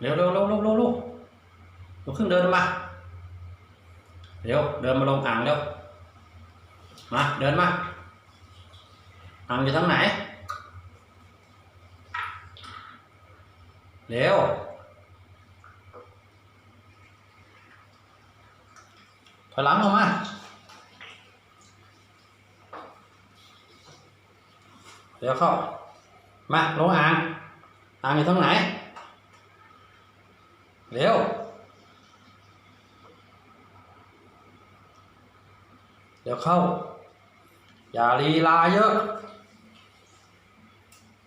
เร็วเร็วเร็วเร็วเร็วเร็วลุกขึ้นเดินมา เร็วเดินมาลงอ่างเร็ว มาเดินมา อ่างอยู่ทางไหน เร็ว ถอยหลังออกมาเดี๋ยวเข้า มาลงอ่างอ่างอยู่ตรงไหน เร็วเดี๋ยวเข้า อย่าลีลาเยอะ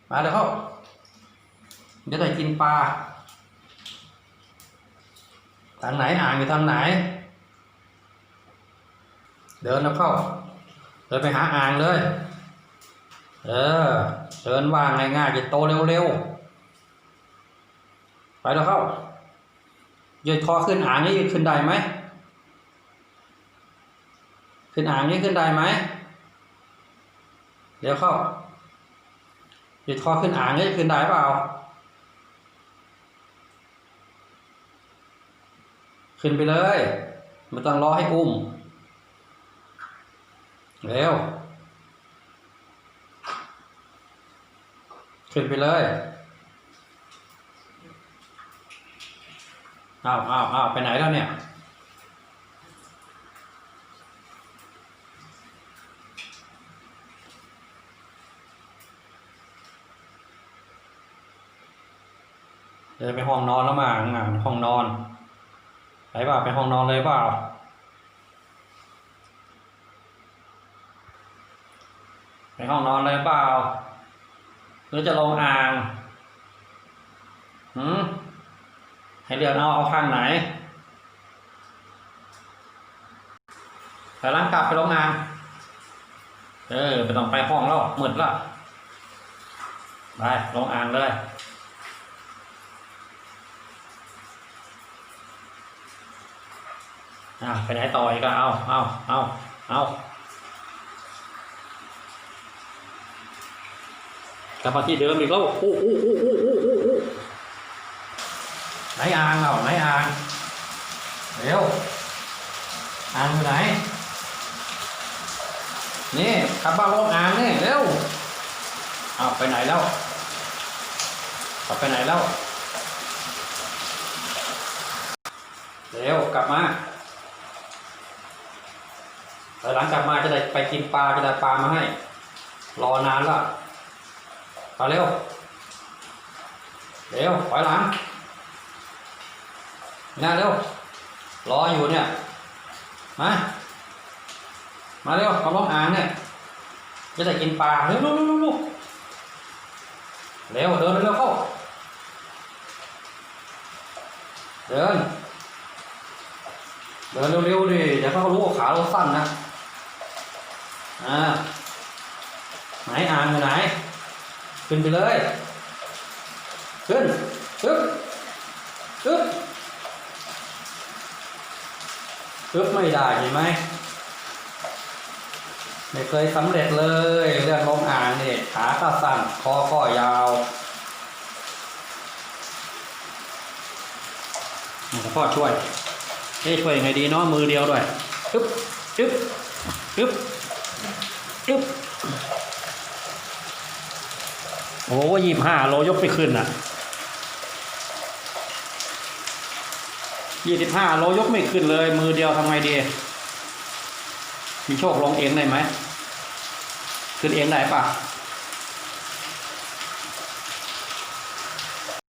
มาเดี๋ยวเข้า เดี๋ยวได้กินปลา ทางไหนอ่างอยู่ทางไหน เดินแล้วเข้า เดินไปหาอ่างเลย เออ เดินว่างง่ายๆจะโตเร็วๆ ไปแล้วเข้า ยืดคอขึ้นอ่างนี่ขึ้นได้ไหมขึ้นอ่างนี่ขึ้นได้ไหมเดี๋ยวเข้ายืดคอขึ้นอ่างนี่ขึ้นได้เปล่า ขึ้นไปเลยไม่ต้องรอให้อุ้มเร็วขึ้นไปเลย อ้าวอ้าวอ้าวไปไหนแล้วเนี่ยเดินไปห้องนอนแล้วมาอะห้องนอนไปเปล่าไปห้องนอนเลยเปล่าไปห้องนอนเลยเปล่าหรือจะลงอ่างหืม ให้เลือกเอาเอาข้างไหนแต่ร่างกลับไปลงอ่างเออไปต้องไปห้องแล้วมืดแล้วไปลงอ่างเลยอะไปไหนต่ออีกอะเอาเอาเอาเอากลับมาที่เดิมอีกแล้วโอ้โอ้โอ้โอ้โอ้โอ้โอ้ไห นอ่างเราไหนอ่างเร็วอ่างอยู่ไหน นี่ขับบ้านลงอ่างนี่เร็วเอาไปไหนแล้วขับไปไหนแล้วเร็วกลับมาแล้วหลังกลับมาจะได้ไปกินปลาจะได้ปลามาให้ รอนานแล้วมาเร็วเร็วถอยหลัง นี่เร็ว รออยู่เนี่ย มา มาเร็วกำลังอ่างเนี่ย จะได้กินปลาเร็วเร็วเร็วเร็วเร็วเดินเร็วเข้า เดิน เดินเร็วๆดิเดี๋ยวเขารู้ว่าขาเราสั้นนะ อ่า ไหนอ่างอยู่ไหน ขึ้นไปเลย ขึ้นปึ๊บปึ๊บ ปึ๊บไม่ได้เห็นไหมไม่เคยสำเร็จเลยเรื่องลงอ่างเนี่ยขาก็สั้นคอก็ยาวนี่พ่อช่วยเอ้ช่วยยังไงดีเนาะมือเดียวด้วยอึ๊บอึ๊บอึ๊บอึ๊บโอ้ยี่ห้าโลยกไปขึ้นอะ ยี่สิบห้าโลยกไม่ขึ้นเลย มือเดียวทำไงดี มีโชคลงเองได้ไหม ขึ้นเองได้ปะ